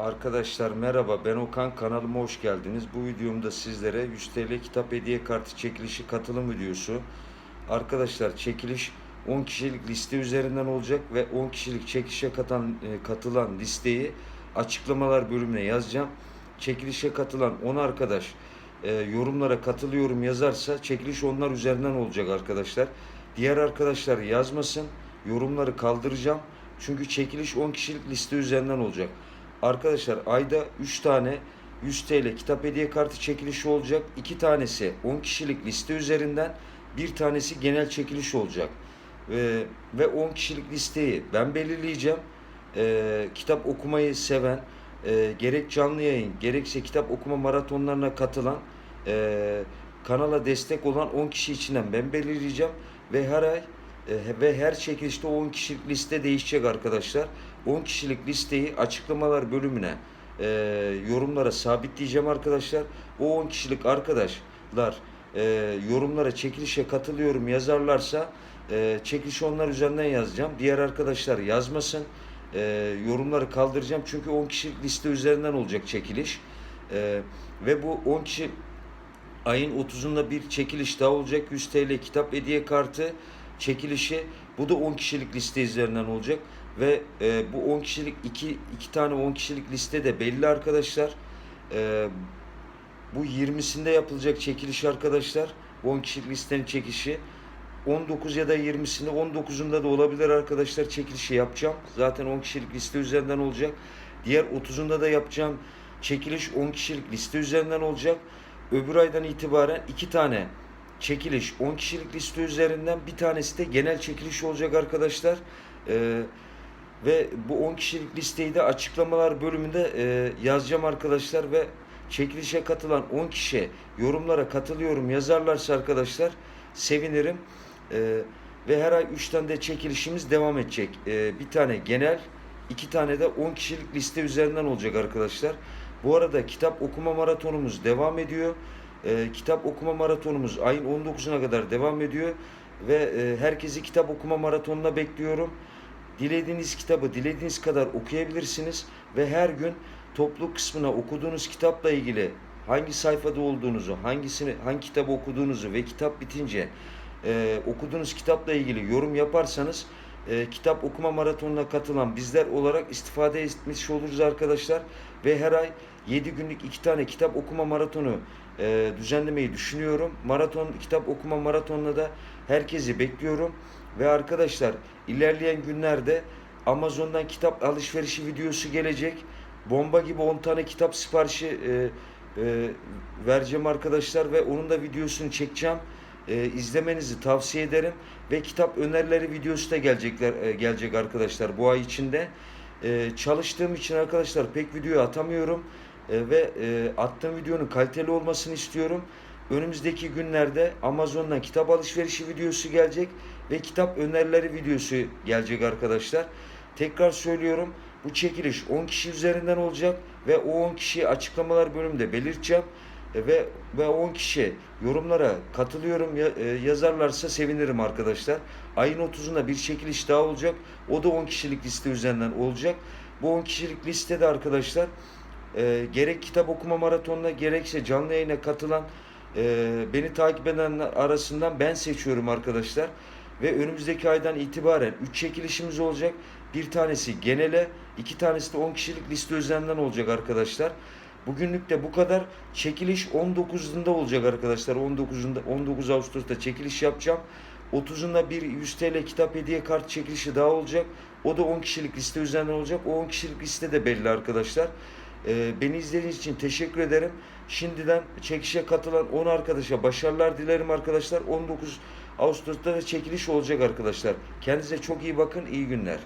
Arkadaşlar merhaba ben Okan kanalıma hoş geldiniz. Bu videomda sizlere 100 TL kitap hediye kartı çekilişi katılım videosu. Arkadaşlar çekiliş 10 kişilik liste üzerinden olacak ve 10 kişilik çekişe katan, e, katılan listeyi açıklamalar bölümüne yazacağım. Çekilişe katılan 10 arkadaş e, yorumlara katılıyorum yazarsa çekiliş onlar üzerinden olacak arkadaşlar. Diğer arkadaşlar yazmasın yorumları kaldıracağım. Çünkü çekiliş 10 kişilik liste üzerinden olacak. Arkadaşlar ayda 3 tane 100 TL kitap hediye kartı çekilişi olacak. 2 tanesi 10 kişilik liste üzerinden, bir tanesi genel çekiliş olacak. Ee, ve 10 kişilik listeyi ben belirleyeceğim. Ee, kitap okumayı seven, e, gerek canlı yayın, gerekse kitap okuma maratonlarına katılan, e, kanala destek olan 10 kişi içinden ben belirleyeceğim. Ve her ay ve her çekilişte 10 kişilik liste değişecek arkadaşlar. 10 kişilik listeyi açıklamalar bölümüne e, yorumlara sabitleyeceğim arkadaşlar. O 10 kişilik arkadaşlar e, yorumlara çekilişe katılıyorum yazarlarsa e, çekilişi onlar üzerinden yazacağım. Diğer arkadaşlar yazmasın. E, yorumları kaldıracağım. Çünkü 10 kişilik liste üzerinden olacak çekiliş. E, ve bu 10 kişi ayın 30'unda bir çekiliş daha olacak. 100 TL kitap hediye kartı çekilişi. Bu da 10 kişilik liste üzerinden olacak. Ve e, bu 10 kişilik iki, iki tane 10 kişilik liste de belli arkadaşlar. E, bu 20'sinde yapılacak çekiliş arkadaşlar. Bu 10 kişilik listenin çekişi. 19 ya da 20'sinde 19'unda da olabilir arkadaşlar çekilişi yapacağım. Zaten 10 kişilik liste üzerinden olacak. Diğer 30'unda da yapacağım çekiliş 10 kişilik liste üzerinden olacak. Öbür aydan itibaren iki tane çekiliş 10 kişilik liste üzerinden bir tanesi de genel çekiliş olacak arkadaşlar. Ee, ve bu 10 kişilik listeyi de açıklamalar bölümünde e, yazacağım arkadaşlar ve çekilişe katılan 10 kişi yorumlara katılıyorum yazarlarsa arkadaşlar sevinirim. Ee, ve her ay 3 tane de çekilişimiz devam edecek. Ee, bir tane genel, iki tane de 10 kişilik liste üzerinden olacak arkadaşlar. Bu arada kitap okuma maratonumuz devam ediyor. Ee, kitap okuma maratonumuz ayın 19'una kadar devam ediyor. Ve e, herkesi kitap okuma maratonuna bekliyorum. Dilediğiniz kitabı dilediğiniz kadar okuyabilirsiniz ve her gün toplu kısmına okuduğunuz kitapla ilgili hangi sayfada olduğunuzu, hangisini hangi kitabı okuduğunuzu ve kitap bitince e, okuduğunuz kitapla ilgili yorum yaparsanız e, kitap okuma maratonuna katılan bizler olarak istifade etmiş oluruz arkadaşlar ve her ay 7 günlük iki tane kitap okuma maratonu e, düzenlemeyi düşünüyorum. Maraton kitap okuma maratonuna da herkesi bekliyorum. Ve arkadaşlar ilerleyen günlerde Amazon'dan kitap alışverişi videosu gelecek. Bomba gibi 10 tane kitap siparişi e, e, vereceğim arkadaşlar ve onun da videosunu çekeceğim. E, izlemenizi tavsiye ederim ve kitap önerileri videosu da gelecekler e, gelecek arkadaşlar bu ay içinde. E, çalıştığım için arkadaşlar pek video atamıyorum e, ve e, attığım videonun kaliteli olmasını istiyorum. Önümüzdeki günlerde Amazon'dan kitap alışverişi videosu gelecek ve kitap önerileri videosu gelecek arkadaşlar. Tekrar söylüyorum bu çekiliş 10 kişi üzerinden olacak ve o 10 kişiyi açıklamalar bölümünde belirteceğim. E, ve ve 10 kişi yorumlara katılıyorum ya- e, yazarlarsa sevinirim arkadaşlar. Ayın 30'unda bir çekiliş daha olacak. O da 10 kişilik liste üzerinden olacak. Bu 10 kişilik listede arkadaşlar e, gerek kitap okuma maratonuna gerekse canlı yayına katılan e, beni takip edenler arasından ben seçiyorum arkadaşlar. Ve önümüzdeki aydan itibaren 3 çekilişimiz olacak. Bir tanesi genele, iki tanesi de 10 kişilik liste üzerinden olacak arkadaşlar. Bugünlük de bu kadar. Çekiliş 19'unda olacak arkadaşlar. 19'unda 19 Ağustos'ta çekiliş yapacağım. 30'unda bir 100 TL kitap hediye kart çekilişi daha olacak. O da 10 kişilik liste üzerinden olacak. O 10 kişilik liste de belli arkadaşlar. Ee, beni izlediğiniz için teşekkür ederim. Şimdiden çekişe katılan 10 arkadaşa başarılar dilerim arkadaşlar. 19 Ağustos'ta da çekiliş olacak arkadaşlar. Kendinize çok iyi bakın. İyi günler.